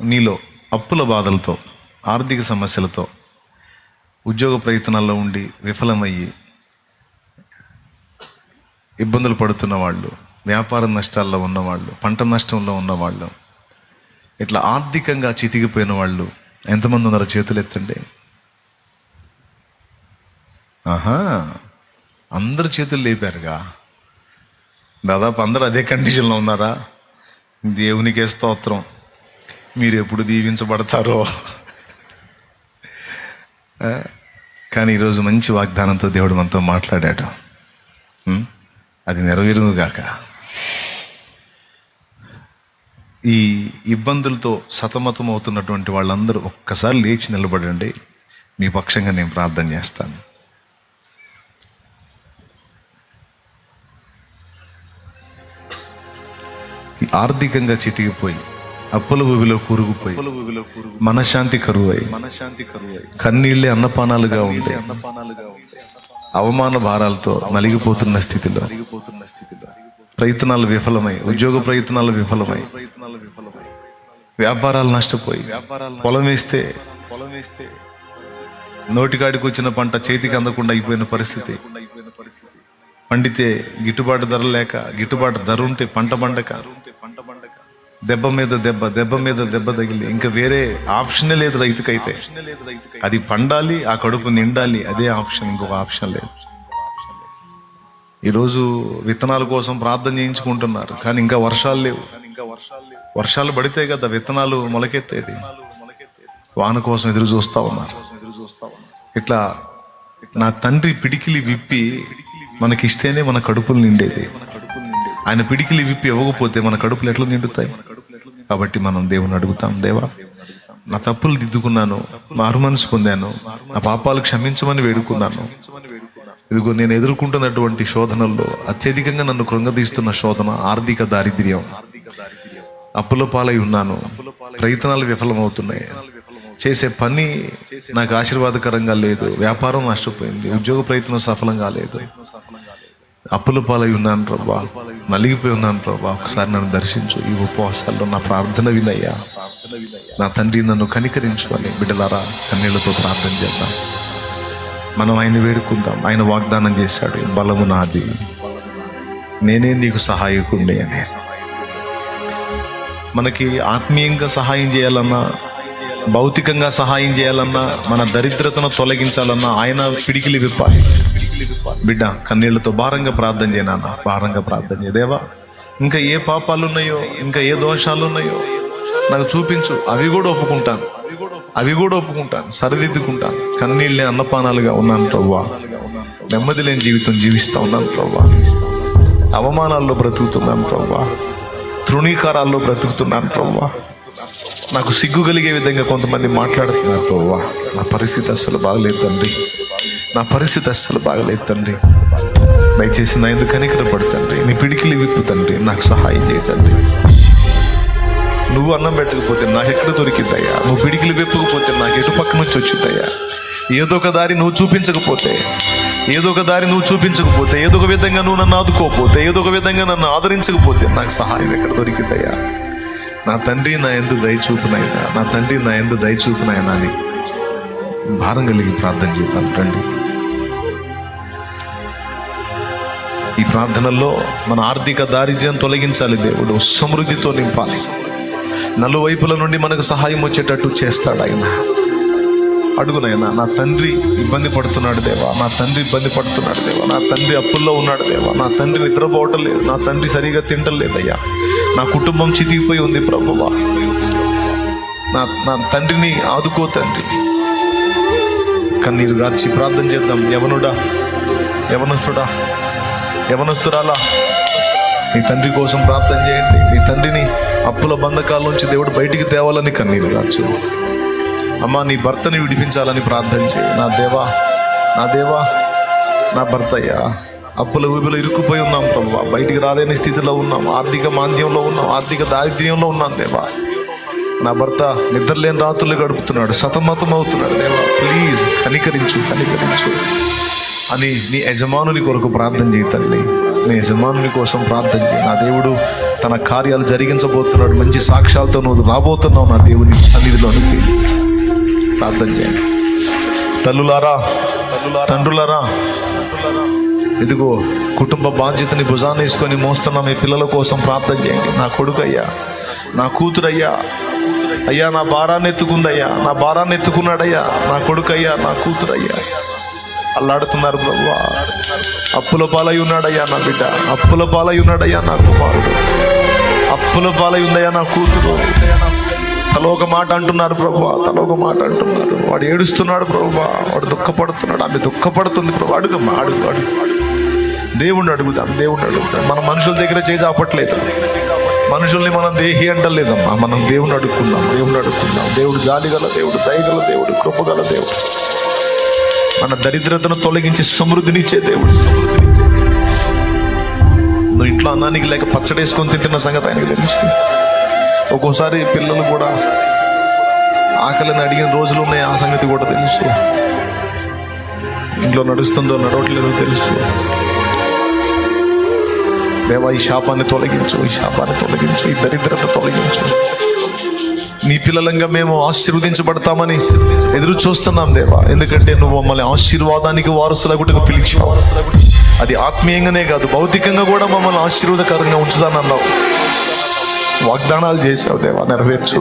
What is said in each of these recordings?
నీలో అప్పుల బాధలతో ఆర్థిక సమస్యలతో ఉద్యోగ ప్రయత్నాల్లో ఉండి విఫలమయ్యి ఇబ్బందులు పడుతున్న వాళ్ళు వ్యాపార నష్టాల్లో ఉన్నవాళ్ళు పంట నష్టంలో ఉన్నవాళ్ళు ఇట్లా ఆర్థికంగా చితికిపోయిన వాళ్ళు ఎంతమంది ఉన్నారో చేతులు ఎత్తండి. ఆహా అందరు చేతులు లేపారుగా. దాదాపు అందరూ అదే కండిషన్లో ఉన్నారా? దేవునికే స్తోత్రం. మీరు ఎప్పుడు దీవించబడతారో కానీ ఈరోజు మంచి వాగ్దానంతో దేవుడు మనతో మాట్లాడాడు. అది నెరవేరునుగాక ఈ ఇబ్బందులతో సతమతం అవుతున్నటువంటి వాళ్ళందరూ ఒక్కసారి లేచి నిలబడండి. మీ పక్షంగా నేను ప్రార్థన చేస్తాను. ఆర్థికంగా చితికిపోయి అప్పుల ఊబిలో కూరుకుపోయి మనశ్శాంతి కరువై మనశ్శాంతి కరువు కన్నీళ్ళే అన్నపానాలుగా ఉండే అన్నపానాలుగా అవమాన భారాలతో నలిగిపోతున్న స్థితిలో స్థితిలో ప్రయత్నాలు విఫలమై ఉద్యోగ ప్రయత్నాలు విఫలమై ప్రయత్నాలు విఫలమై వ్యాపారాలు నష్టపోయి వ్యాపారాలు పొలం వేస్తే పొలం వేస్తే నోటికాడికి వచ్చిన పంట చేతికి అందకుండా అయిపోయిన పరిస్థితి పండితే గిట్టుబాటు ధర లేక గిట్టుబాటు ధర ఉంటే పంట పండక పంట పండగ దెబ్బ మీద దెబ్బ దెబ్బ మీద దెబ్బ తగిలి ఇంకా వేరే ఆప్షన్ లేదు రైతుకైతే. లేదు అది పండాలి ఆ కడుపు నిండాలి అదే ఆప్షన్ ఇంకొక ఆప్షన్ లేదు. ఈరోజు విత్తనాల కోసం ప్రార్థన చేయించుకుంటున్నారు కానీ ఇంకా వర్షాలు లేవు. ఇంకా వర్షాలు వర్షాలు పడితే కదా విత్తనాలు మొలకెత్తేది. వాన కోసం ఎదురు చూస్తా ఉన్నారు. ఇట్లా నా తండ్రి పిడికిలి విప్పి మనకిస్తేనే మన కడుపులు నిండేది. ఆయన పిడికిలి విప్పి ఇవ్వకపోతే మన కడుపులు ఎట్లా నిండుతాయి? కాబట్టి మనం దేవుని అడుగుతాం దేవా నా తప్పులు దిద్దుకున్నాను మారు మనసు పొందాను నా పాపాలు క్షమించమని వేడుకున్నాను. ఇదిగో నేను ఎదుర్కొంటున్నటువంటి శోధనల్లో అత్యధికంగా నన్ను కృంగదీస్తున్న శోధన ఆర్థిక దారిద్ర్యం. అప్పుల పాలై ఉన్నాను. ప్రయత్నాలు విఫలమవుతున్నాయి. చేసే పని నాకు ఆశీర్వాదకరంగా లేదు. వ్యాపారం నష్టపోయింది. ఉద్యోగ ప్రయత్నం సఫలం కాలేదు అప్పుల పాలై ఉన్నాను ప్రభా నలిగిపోయి ఉన్నాను ప్రభా. ఒకసారి నన్ను దర్శించు. ఈ ఉపవాసాల్లో నా ప్రార్థన వినయ్యా. ప్రార్థన నా తండ్రి నన్ను కనికరించు అని బిడ్డలారా కన్నీళ్ళతో ప్రార్థన చేద్దాం. మనం ఆయన వేడుకుందాం. ఆయన వాగ్దానం చేశాడు బలము నాది. నేనే నీకు సహాయకుండే అని. మనకి ఆత్మీయంగా సహాయం చేయాలన్నా భౌతికంగా సహాయం చేయాలన్నా మన దరిద్రతను తొలగించాలన్నా ఆయన పిడికిలి విప్పాలి. బిడ్డ కన్నీళ్ళతో భారంగా ప్రార్థన చేయనా భారంగా ప్రార్థన చేయదేవా ఇంకా ఏ పాపాలు ఉన్నాయో ఇంకా ఏ దోషాలు ఉన్నాయో నాకు చూపించు. అవి కూడా ఒప్పుకుంటాను. అవి కూడా ఒప్పుకుంటాను. సరిదిద్దుకుంటాను. కన్నీళ్ళే అన్నపానాలుగా ఉన్నాను ప్రవ్వా. నెమ్మది లేని జీవితం జీవిస్తూ ఉన్నాను ప్రవ్వా. అవమానాల్లో బ్రతుకుతున్నాను ప్రవ్వా. తృణీకారాల్లో బ్రతుకుతున్నాను ప్రవ్వా. నాకు సిగ్గు కలిగే విధంగా కొంతమంది మాట్లాడుతున్నారు ప్రవ్వా. నా పరిస్థితి అస్సలు బాగలేదు తండ్రి. నా పరిస్థితి అస్సలు బాగలేదు తండ్రి. దయచేసి నా ఎందుకు కనికరపడు తండ్రి? నీ పిడికిలి విప్పు తండ్రి నాకు సహాయం చేయ తండ్రి. నువ్వు అన్నం పెట్టకపోతే నాకు ఎక్కడ దొరికిద్దయ్యా? నువ్వు పిడికిలు విప్పకపోతే నాకు ఎటు పక్క నుంచి వచ్చిద్దయ్యా? ఏదో ఒక దారి నువ్వు చూపించకపోతే ఏదో ఒక దారి నువ్వు చూపించకపోతే ఏదో ఒక విధంగా నువ్వు నన్ను ఆదుకోకపోతే ఏదో ఒక విధంగా నన్ను ఆదరించకపోతే నాకు సహాయం ఎక్కడ దొరికిద్దయ్యా? నా తండ్రి నా ఎందు దయచూపునైనా నా తండ్రి నా ఎందు దయచూపునైనా అని భారం కలిగి ప్రార్థన చేద్దాం రండి. ఈ ప్రార్థనల్లో మన ఆర్థిక దారిద్ర్యం తొలగించాలి దేవుడు సమృద్ధితో నింపాలి. నలువైపుల నుండి మనకు సహాయం వచ్చేటట్టు చేస్తాడు ఆయన. అడుగునైనా నా తండ్రి ఇబ్బంది పడుతున్నాడు దేవా నా తండ్రి ఇబ్బంది పడుతున్నాడు దేవా నా తండ్రి అప్పుల్లో ఉన్నాడు దేవా నా తండ్రి నిద్రపోవటం లేదు నా తండ్రి సరిగా తింటలేదయ్యా. నా కుటుంబం చితికిపోయి ఉంది ప్రభువా. నా నా తండ్రిని ఆదుకో తండ్రి. కన్నీరు గార్చి ప్రార్థన చేద్దాం. యవనుడా యవనస్తుడా యవనస్తురాలా నీ తండ్రి కోసం ప్రార్థన చేయండి. నీ తండ్రిని అప్పుల బంధకాల నుంచి దేవుడు బయటికి తేవాలని కన్నీరు కాచు అమ్మా నీ భర్తని విడిపించాలని ప్రార్థన చేయి. నా దేవా నా దేవా నా భర్త అయ్యా అప్పుల ఊబిలో ఇరుక్కుపోయి ఉన్నాం ప్రభా బయటికి రాలేని స్థితిలో ఉన్నాం. ఆర్థిక మాంద్యంలో ఉన్నాం. ఆర్థిక దారిద్ర్యంలో ఉన్నాం దేవా. నా భర్త నిద్రలేని రాత్రులు గడుపుతున్నాడు. సతమతం అవుతున్నాడు దేవా. ప్లీజ్ కనికరించు కనికరించు. అని నీ యజమానుని కొరకు ప్రార్థన చేయి తల్లి. నీ యజమానుని కోసం ప్రార్థన చేయి. నా దేవుడు తన కార్యాలు జరిగించబోతున్నాడు. మంచి సాక్ష్యాలతో నువ్వు రాబోతున్నావు నా దేవుని సన్నిధిలోనికి. ప్రార్థన చేయండి తల్లులారా తండ్రులారా ఇదిగో కుటుంబ బాధ్యతని భుజాన్ని వేసుకొని మోస్తున్న మీ పిల్లల కోసం ప్రార్థన చేయండి. నా కొడుకయ్యా నా కూతురయ్యా అయ్యా నా భారాన్ని ఎత్తుకుందయ్యా నా భారాన్ని ఎత్తుకున్నాడయ్యా నా కొడుకయ్యా నా కూతురయ్యా. అల్లాడుతున్నారు ప్రభు అప్పుల పాలై ఉన్నాడయ్యా నా బిడ్డ. అప్పుల పాలై ఉన్నాడయ్యా నా కుమారుడు. అప్పుల పాలై ఉందయ్యా నా కూతురు. తలో ఒక మాట అంటున్నారు ప్రభు తలో ఒక మాట అంటున్నారు. వాడు ఏడుస్తున్నాడు ప్రభు వాడు దుఃఖపడుతున్నాడు. ఆమె దుఃఖపడుతుంది ప్రభు అడుగమ్మా అడుగు అడుగు. దేవుణ్ణి అడుగుతాం దేవుణ్ణి అడుగుతాం మన మనుషుల దగ్గర చేసి ఆపట్లేదు మనుషుల్ని మనం దేహి అంటలేదమ్మా. మనం దేవుని అడుక్కున్నాం దేవుని అడుక్కున్నాం దేవుడు జాలిగల దేవుడు దయగల దేవుడు కృపగల దేవుడు. మన దరిద్రతను తొలగించి సమృద్ధినిచ్చే దేవుడు. నువ్వు ఇంట్లో అన్నానికి లేక పచ్చడి వేసుకొని తింటున్న సంగతి ఆయనకు తెలుసు. ఒక్కోసారి పిల్లలు కూడా ఆకలిని అడిగిన రోజులు ఉన్నాయి ఆ సంగతి కూడా తెలుసు. ఇంట్లో నడుస్తుందో నడవట్లేదో తెలుసు. దేవా ఈ శాపాన్ని తొలగించు ఈ శాపాన్ని తొలగించు ఈ దరిద్రత తొలగించు. నీ పిల్లలంగా మేము ఆశీర్వదించబడతామని ఎదురు చూస్తున్నాం దేవా. ఎందుకంటే నువ్వు మమ్మల్ని ఆశీర్వాదానికి వారసులగుటకు పిలిచావు. అది ఆత్మీయంగానే కాదు భౌతికంగా కూడా మమ్మల్ని ఆశీర్వాదకరంగా ఉంచుదానన్నావు వాగ్దానాలు చేసావు దేవా నెరవేర్చు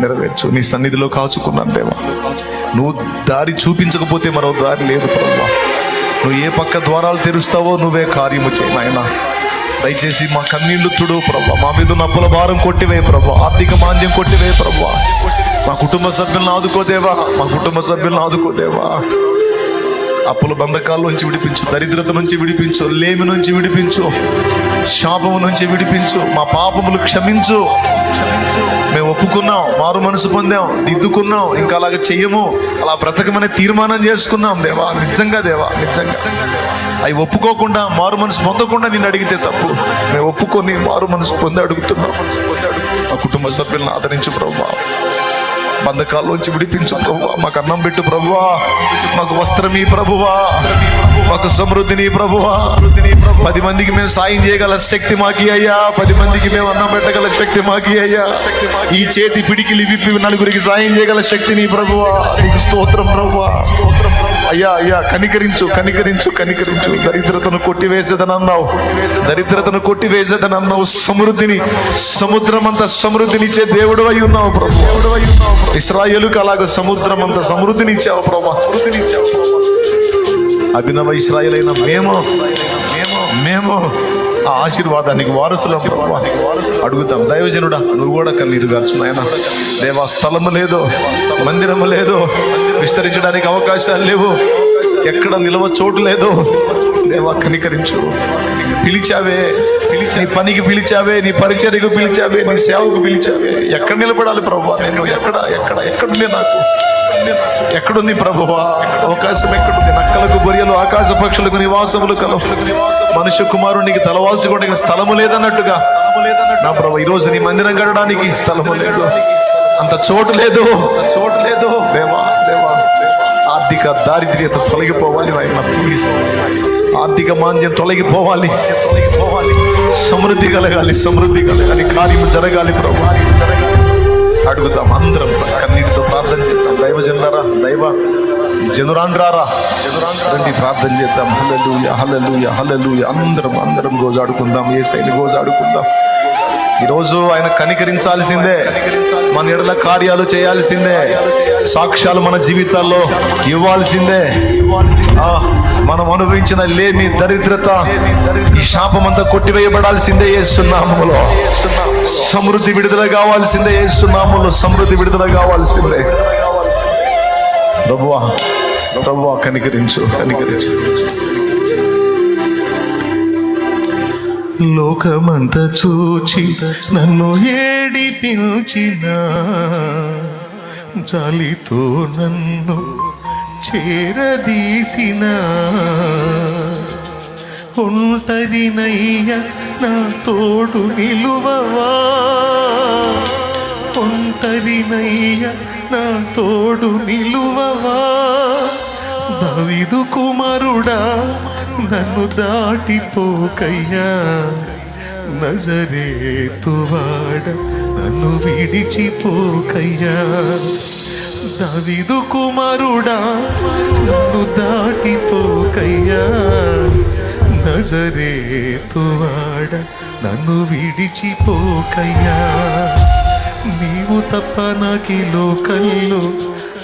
నెరవేర్చు. నీ సన్నిధిలో కాచుకున్నాను దేవా. నువ్వు దారి చూపించకపోతే మరో దారి లేదు ప్రభా. నువ్వు ఏ పక్క ద్వారాలు తెరుస్తావో నువ్వే కార్యము చేయి నాయనా. దయచేసి మా కన్నీళ్ళు తుడు ప్రభా. మా మీద ఉన్న అప్పుల భారం కొట్టివే ప్రభా. ఆర్థిక మాంద్యం కొట్టివే ప్రభా. మా కుటుంబ సభ్యులను ఆదుకోదేవా మా కుటుంబ సభ్యులను ఆదుకోదేవా అప్పుల బంధకాల నుంచి విడిపించు దరిద్రత నుంచి విడిపించు లేమి నుంచి విడిపించు శాపము నుంచి విడిపించు మా పాపములు క్షమించు. మేము ఒప్పుకున్నాం మారు మనసు పొందాం దిద్దుకున్నాం ఇంకా అలాగ చెయ్యము. అలా బ్రతకమనే తీర్మానం చేసుకున్నాం దేవా. నిజంగా దేవా. నిజంగా. అవి ఒప్పుకోకుండా మారు మనసు పొందకుండా నేను అడిగితే తప్పు. మేము ఒప్పుకొని మారు మనసు పొంది అడుగుతున్నాం. మా కుటుంబ సభ్యులను ఆదరించు ప్రభావ. బంధకాల్లోంచి విడిపించు ప్రభువా. మాకు అన్నం పెట్టు ప్రభువా. మాకు వస్త్రమీ ప్రభువా. మాకు సమృద్ధిని ప్రభువా. పది మందికి మేము సాయం చేయగల శక్తి మాకి అయ్యా. పది మందికి మేము అన్నం పెట్టగల శక్తి మాకి అయ్యా. ఈ చేతి పిడికిలి విప్పి నలుగురికి సాయం చేయగల శక్తిని ప్రభువా. నీకు స్తోత్రం ప్రభువా. అయ్యా అయ్యా కనికరించు కనికరించు కనికరించు. దరిద్రతను కొట్టివేసేదనన్నావు. దరిద్రతను కొట్టివేసేదనన్నావు. సమృద్ధిని సముద్రం అంత సమృద్ధినిచ్చే దేవుడు అయి ఉన్నావు ప్రభు దేవుడు అయి ఉన్నావు ఇస్రాయేలుకు అలాగ సముద్రం అంత సమృద్ధినిచ్చావు ప్రభా. సమృద్ధినిచ్చావు అభినవ ఇస్రాయేలైన మేము మేము మేము ఆ ఆశీర్వాదానికి వారసులం ప్రభా. అడుగుతాం దైవజనుడా నువ్వు కూడా కన్నీరు గార్చు దేవా స్థలము లేదు మందిరము లేదు విస్తరించడానికి అవకాశాలు లేవు. ఎక్కడ నిలవ చోటు లేదు. దేవా కనికరించు. పిలిచావే నీ పనికి పిలిచావే నీ పరిచర్యకు పిలిచావే నీ సేవకు పిలిచావే. ఎక్కడ నిలబడాలి ప్రభువా? నేను ఎక్కడ ఎక్కడ ఎక్కడుంది నాకు? ఎక్కడుంది ప్రభువా? అవకాశం ఎక్కడుంది? నక్కలకు బొరియలు ఆకాశ పక్షులకు నివాసములు కలవు మనుష్య కుమారునికి తలవాల్చుకోవడానికి స్థలము లేదన్నట్టుగా. నా ప్రభు ఈ రోజు నీ మందిరం కట్టడానికి స్థలము లేదు. అంత చోటు లేదు. చోటు ఆర్థిక దారిద్ర్యత తొలగిపోవాలి నాయన ప్లీజ్ ఆర్థిక మాంద్యం తొలగిపోవాలి. తొలగిపోవాలి సమృద్ధి కలగాలి సమృద్ధి కలగాలి కార్యం జరగాలి ప్రభు. అడుగుతాం అందరం కన్నీటితో ప్రార్థన చేద్దాం. దైవజనులారా దైవ జనురాండ్రారా జనురాండ్రండి ప్రార్థన చేద్దాం. హలలు హల్లెలూయ హల్లెలూయ. అందరం అందరం గోజాడుకుందాం. ఏ శైలి గోజాడుకుందాం? ఈరోజు ఆయన కనికరించాల్సిందే. మన ఎడల కార్యాలు చేయాల్సిందే. సాక్ష్యాలు మన జీవితాల్లో ఇవ్వాల్సిందే. ఆ, మనం అనుభవించిన లేమి దరిద్రత ఈ శాపమంతా కొట్టివేయబడాల్సిందే ఏసునామములో. సమృద్ధి విడుదల కావాల్సిందే ఏసునామములో. సమృద్ధి విడుదల కావాల్సిందే. ప్రభువా ప్రభువా కనికరించు కనికరించు. లోకమంత చూచి నన్ను ఏడిపించిన జాలితో నన్ను చేరదీసిన ఒంటరినయ్య నా తోడు నిలువవా? ఒంటరినయ్య నా తోడు నిలువవా? దావీదు కుమారుడా నన్ను దాటిపోకయ్యా. నజరేతువాడ నన్ను విడిచిపోకయ్యా. దవిదు కుమారుడా నన్ను దాటిపోకయ్యా. నజరేతువాడ నన్ను విడిచిపోకయ్యా. నీవు తప్ప నాకి లోకల్లో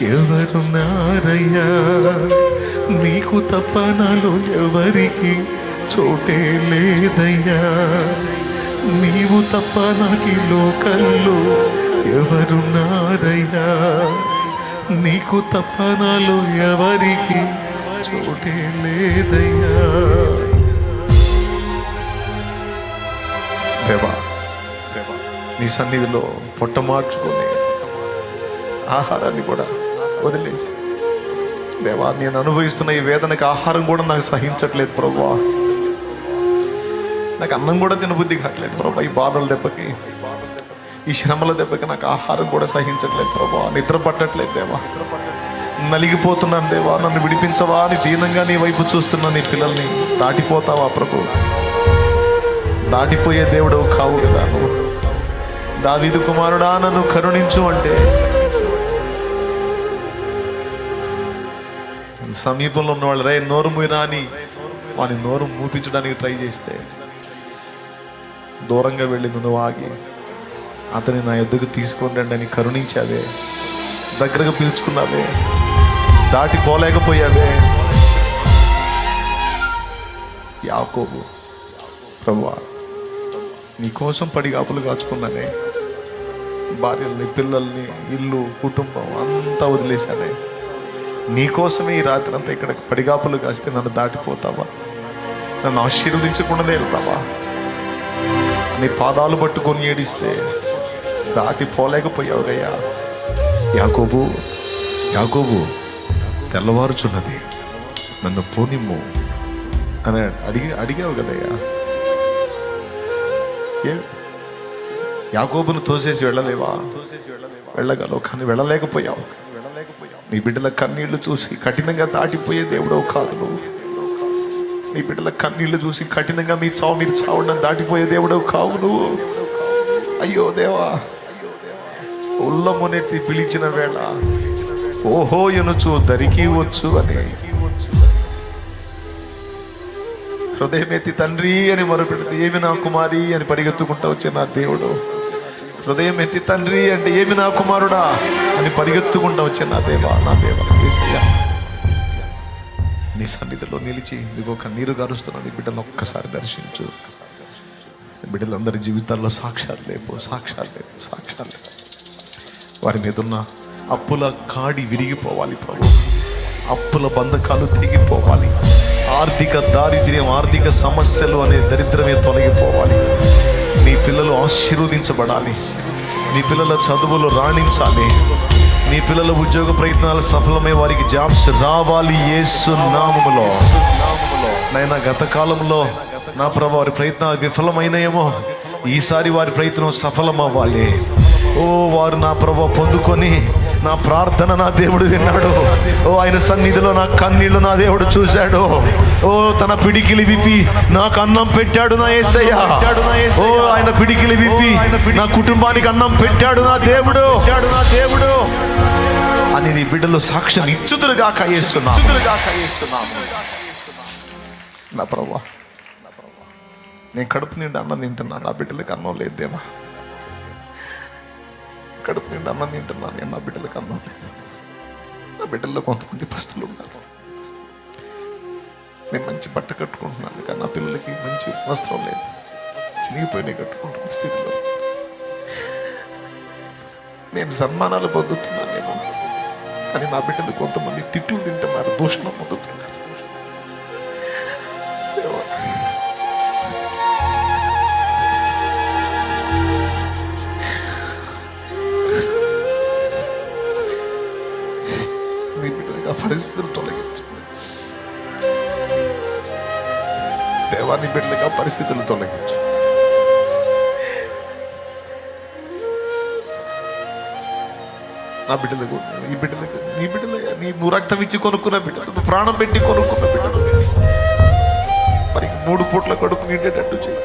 ఎవరున్నారయ్యా? నీకు తప్ప నాలో ఎవరికి చోటే లేదయ్యా. నీవు తప్ప నాకి లోకల్లో ఎవరున్నారయ్యా? నీకు తప్ప నాలో ఎవరికి చోటే లేదయ్యా. దేవా దేవా నీ సన్నిధిలో పొట్ట మార్చుకొని ఆహారాన్ని కూడా వదిలేసి. దేవా నేను అనుభవిస్తున్న ఈ వేదనకి ఆహారం కూడా నాకు సహించట్లేదు ప్రభా నాకు అన్నం కూడా తినబుద్ధి కావట్లేదు ప్రభా ఈ బాధల దెబ్బకి. ఈ శ్రమల దెబ్బకి నాకు ఆహారం కూడా సహించట్లేదు ప్రభా నిద్ర పట్టట్లేదు దేవా. నలిగిపోతున్నాను దేవా నన్ను విడిపించవా అని దీనంగా నీ వైపు చూస్తున్న నీ పిల్లల్ని దాటిపోతావా ప్రభు? దాటిపోయే దేవుడు కావు కదా నువ్వు. దావిదు కుమారుడా నన్ను కరుణించు అంటే సమీపంలో ఉన్నవాళ్ళు రే నోరు మూయరా అని వాని నోరు మూపించడానికి ట్రై చేస్తే దూరంగా వెళ్ళి నువ్వు ఆగి అతని నా ఎద్దుకు తీసుకొని రండి అని కరుణించావే దగ్గరగా పిలుచుకున్నావే దాటిపోలేకపోయావే యాకోబు ప్రభువా నీకోసం పడిగాపులు కాచుకున్నానే భార్యల్ని పిల్లల్ని ఇల్లు కుటుంబం అంతా వదిలేశానే. నీకోసమే ఈ రాత్రి అంతా ఇక్కడ పడిగాపులు కాస్తే నన్ను దాటిపోతావా? నన్ను ఆశీర్వదించకుండానే వెళ్తావా? నీ పాదాలు పట్టుకొని ఏడిస్తే దాటిపోలేకపోయావుగయ్యా. యాకోబు యాకోబు తెల్లవారుచున్నది. నన్ను పోనిమ్ము అని అడిగి అడిగావు కదయ్యా. ఏ? యాకోబును తోసేసి వెళ్ళలేవా? వెళ్ళగలవు కానీ వెళ్ళలేకపోయావు. నీ బిడ్డల కన్నీళ్ళు చూసి కఠినంగా దాటిపోయే దేవుడవు కాదు నువ్వు. నీ బిడ్డల కన్నీళ్ళు చూసి కఠినంగా మీ చావు మీరు చావుండని దాటిపోయే దేవుడవు కావు నువ్వు. అయ్యో దేవా ఉల్లమునెత్తి పిలిచిన వేళ ఓహో ఎనుచు దరికి వచ్చు అని. హృదయమెత్తి తండ్రి అని మొరపెడితే ఏమి నా కుమారి అని పరిగెత్తుకుంటా వచ్చే నా దేవుడు. హృదయం ఎత్తి తండ్రి అంటే ఏమి నా కుమారుడా? అని పరిగెత్తుకుండా వచ్చే నా దేవా నా దేవా యేసయ్యా నీ సన్నిధిలో నిలిచి ఇదిగో కన్నీరు గారుస్తున్న నీ బిడ్డలు ఒక్కసారి దర్శించు. బిడ్డలందరి జీవితాల్లో సాక్ష్యాలు లేవు సాక్ష్యాలు లేవు సాక్ష్యాలు లేవు వారి మీద ఉన్న అప్పుల కాడి విరిగిపోవాలి ప్రభు. అప్పుల బంధకాలు తెగిపోవాలి. ఆర్థిక దారిద్ర్యం ఆర్థిక సమస్యలు అనే దరిద్రమే తొలగిపోవాలి. నీ పిల్లలు ఆశీర్వదించబడాలి. నీ పిల్లల చదువులు రాణించాలి. నీ పిల్లల ఉద్యోగ ప్రయత్నాలు సఫలమై వారికి జాబ్స్ రావాలి యేసు నామములో. నైనా గత కాలంలో నా ప్రభు వారి ప్రయత్నాలు విఫలమైనయేమో ఈసారి వారి ప్రయత్నం సఫలమవ్వాలి. ఓ వారు నా ప్రభ పొందుకొని నా ప్రార్థన నా దేవుడు విన్నాడు. ఓ ఆయన సన్నిధిలో నా కన్నీళ్ళు నా దేవుడు చూశాడు. ఓ తన పిడికిలి విప్పి నాకు అన్నం పెట్టాడు నా ఏసయ్య. ఓ ఆయన పిడికిలి విప్పి నా కుటుంబానికి అన్నం పెట్టాడు నా దేవుడు. నా దేవుడు అని నీ బిడ్డలు సాక్ష్యం ఇచ్చుదురుగా కయ్యేస్తున్నా నా ప్రభా నేను కడుపు నిండా అన్నం తింటున్నాను. నా బిడ్డలకు అన్నం లేదు దేవా. కడుపు నిండా అన్నం తింటున్నాను నేను నా బిడ్డలకు అన్నం లేదు. నా బిడ్డల్లో కొంతమంది పస్తులు ఉన్నారు. నేను మంచి బట్ట కట్టుకుంటున్నాను కానీ నా పిల్లలకి మంచి వస్త్రం లేదు. చినిగిపోయినాయి కట్టుకుంటున్న స్థితిలో. నేను సన్మానాలు పొందుతున్నాను నేను. కానీ నా బిడ్డలు కొంతమంది తిట్లు తింటున్నారు దూషణం పొందుతున్నారు. పరిస్థితులు తొలగించు. దేవాన్ని బిడ్డలుగా పరిస్థితులు తొలగించు. నా బిడ్డలకు ఈ బిడ్డలకు నీ బిడ్డలయ్యా నీ నువ్వు రక్తం ఇచ్చి కొనుక్కున్న బిడ్డలు నువ్వు ప్రాణం పెట్టి కొనుక్కున్న బిడ్డలు వారికి మూడు పూట్ల కడుపు నిండేటట్టు చేయి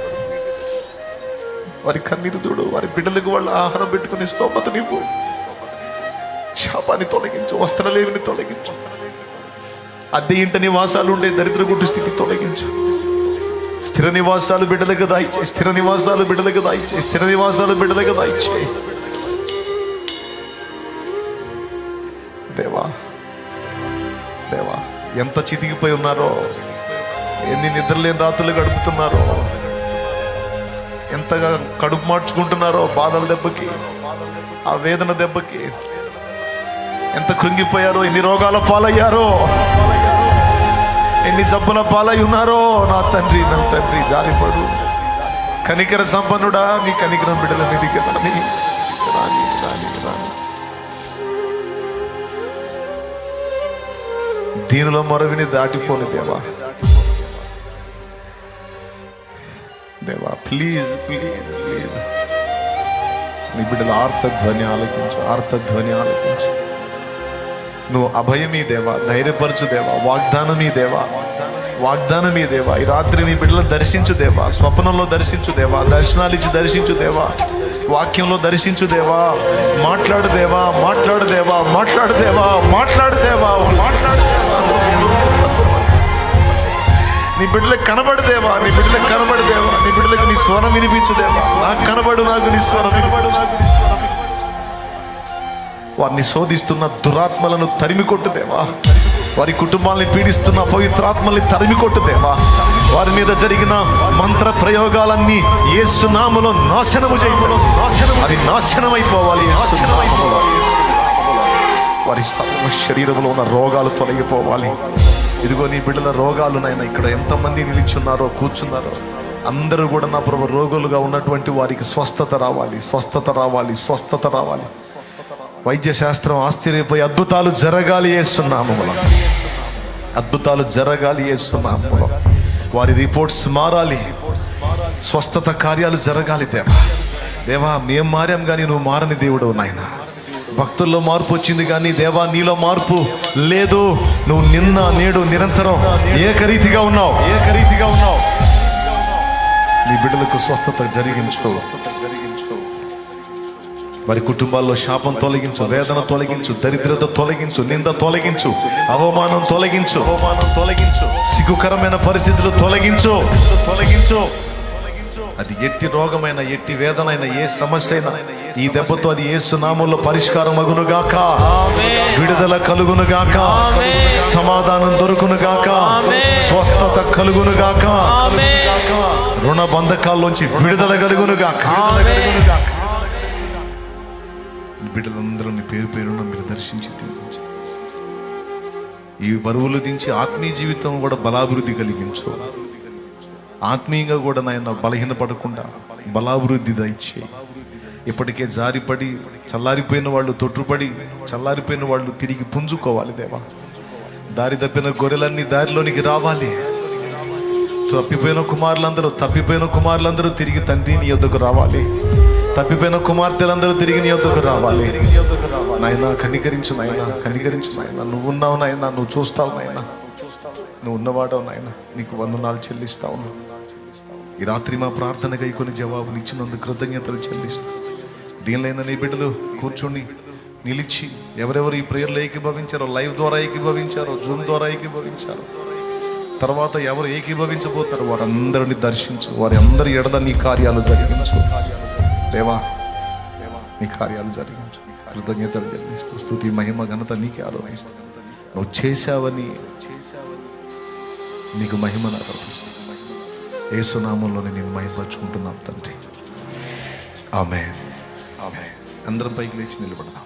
వారి కన్నీరు చూడు వారి బిడ్డలకు వాళ్ళ ఆహారం పెట్టుకుని స్తోమత నీవు శాపాన్ని తొలగించు వస్త్రలేవిని తొలగించు. అద్దె ఇంట నివాసాలు ఉండే దరిద్ర గుడ్డు స్థితి తొలగించు. స్థిర నివాసాలు బిడ్డలకు దాయిచే స్థిర నివాసాలు బిడ్డలకు దాయిచే స్థిర నివాసాలు బిడ్డలకు దాయిచే దేవా దేవా ఎంత చితికిపోయి ఉన్నారో ఎన్ని నిద్రలేని రాత్రులు గడుపుతున్నారో ఎంతగా కడుపు మార్చుకుంటున్నారో బాధల దెబ్బకి ఆ వేదన దెబ్బకి ఎంత కృంగిపోయారో ఎన్ని రోగాల పాలయ్యారో ఎన్ని జబ్బుల పాలై ఉన్నారో నా తండ్రి నా తండ్రి జాలిపడు. కనికర సంపన్నుడా నీ కనికరం బిడ్డల మీదకి రాని రాని రాని. రాని దీనిలో మొరవిని దాటిపోని దేవా. దేవా ప్లీజ్ ప్లీజ్ ప్లీజ్. నీ బిడ్డల ఆర్తధ్వని ఆలోచించు ఆర్తధ్వని ఆలోచించు నువ్వు అభయమీ దేవా ధైర్యపరచు దేవా వాగ్దానమీ దేవా వాగ్దానమీ దేవా. ఈ రాత్రి నీ బిడ్డలను దర్శించు దేవా స్వప్నంలో దర్శించు దేవా దర్శనాలు ఇచ్చి దర్శించు దేవా వాక్యంలో దర్శించు దేవా మాట్లాడు దేవా మాట్లాడు దేవా మాట్లాడు దేవా మాట్లాడు దేవా మాట్లాడు నీ బిడ్డలకు కనబడు దేవా నీ బిడ్డలకు కనబడు దేవా నీ బిడ్డలకు నీ స్వరం వినిపించు దేవా. నాకు కనబడు నాకు నీ స్వరం వినబడు నాకు నీ స్వరం వినబడు. వారిని శోధిస్తున్న దురాత్మలను తరిమి కొట్టు దేవా. వారి కుటుంబాల్ని పీడిస్తున్న పవిత్రాత్మల్ని తరిమి కొట్టు దేవా. వారి మీద జరిగిన మంత్ర ప్రయోగాలన్నీ ఏసునామలో నాశనము చేయబడు అది నాశనమైపోవాలి వారి సర్వ శరీరంలో ఉన్న రోగాలు తొలగిపోవాలి. ఇదిగో నీ బిడ్డల రోగాలు నాయన ఇక్కడ ఎంతమంది నిలిచున్నారో కూర్చున్నారో అందరూ కూడా నా ప్రభు రోగులుగా ఉన్నటువంటి వారికి స్వస్థత రావాలి స్వస్థత రావాలి స్వస్థత రావాలి. వైద్య శాస్త్రం ఆశ్చర్యపోయి అద్భుతాలు జరగాలి ఏసునామములో అద్భుతాలు జరగాలి ఏసునామములో వారి రిపోర్ట్స్ మారాలి. స్వస్థత కార్యాలు జరగాలి దేవా. దేవా మేం మారాం కానీ నువ్వు మారని దేవుడు నాయన. భక్తుల్లో మార్పు వచ్చింది కానీ దేవా నీలో మార్పు లేదు. నువ్వు నిన్న నేడు నిరంతరం ఏకరీతిగా ఉన్నావు. ఏకరీతిగా ఉన్నావు. నీ బిడ్డలకు స్వస్థత జరిగించు. వారి కుటుంబాల్లో శాపం తొలగించు వేదన తొలగించు దరిద్రత తొలగించు నింద తొలగించు అవమానం తొలగించు అవమానం తొలగించు సిగ్గుకరమైన పరిస్థితులు తొలగించు తొలగించు. అది ఎట్టి రోగమైన ఎట్టి వేదనైన ఏ సమస్య అయినా ఈ దెబ్బతో అది ఏ సునామంలో పరిష్కారం అగునుగాక. విడుదల కలుగునుగాక. సమాధానం దొరుకునుగాక. స్వస్థత కలుగునుగాక. రుణ బంధకాల్లోంచి విడుదల కలుగునుగాక. బిడ్డలందరూ నీ పేరు పేరున మీరు దర్శించి దీవించు ఈ బరువులు దించి ఆత్మీయ జీవితం కూడా బలాభివృద్ధి కలిగించు. ఆత్మీయంగా కూడా నాయన బలహీనపడకుండా బలాభివృద్ధి దయచే ఇప్పటికే జారిపడి చల్లారిపోయిన వాళ్ళు తొట్టుపడి చల్లారిపోయిన వాళ్ళు తిరిగి పుంజుకోవాలి దేవా. దారి తప్పిన గొర్రెలన్నీ దారిలోనికి రావాలి. తప్పిపోయిన కుమారులందరూ తప్పిపోయిన కుమారులందరూ తిరిగి తండ్రి నీ యొద్దకు రావాలి. తప్పిపోయిన కుమార్తెలందరూ తిరిగి నీ యొద్దకు రావాలి. నాయన కనికరించు నాయన కనికరించు నాయన. నువ్వు ఉన్నావు నాయన నువ్వు చూస్తావు నాయన. నువ్వు ఉన్నవాడవు నాయన. నీకు వందనాలు చెల్లిస్తావు ఈ రాత్రి మా ప్రార్థన కైకొని జవాబులు ఇచ్చినందు కృతజ్ఞతలు చెల్లిస్తా. దీనిలైన నీ బిడ్డలు కూర్చొని నిలిచి ఎవరెవరు ఈ ప్రేయర్లో ఏకీభవించారో లైవ్ ద్వారా ఏకీభవించారో జూమ్ ద్వారా ఏకీభవించారో తర్వాత ఎవరు ఏకీభవించబోతారో వారందరిని దర్శించు. వారి అందరి ఎడల నీ కార్యాలు జరిగించు. దేవా నీ కార్యాలు జరిగించు. కృతజ్ఞతలు చెల్లిస్తూ స్థుతి మహిమ ఘనత నీకే ఆలోచిస్తూ నువ్వు చేశావని నీకు మహిమను ఆరోపిస్తూ. సునామంలోనే నేను మహిమపరుచుకుంటున్నాను తండ్రి. ఆమె ఆమె అందరం పైకి లేచి నిలబడదాం.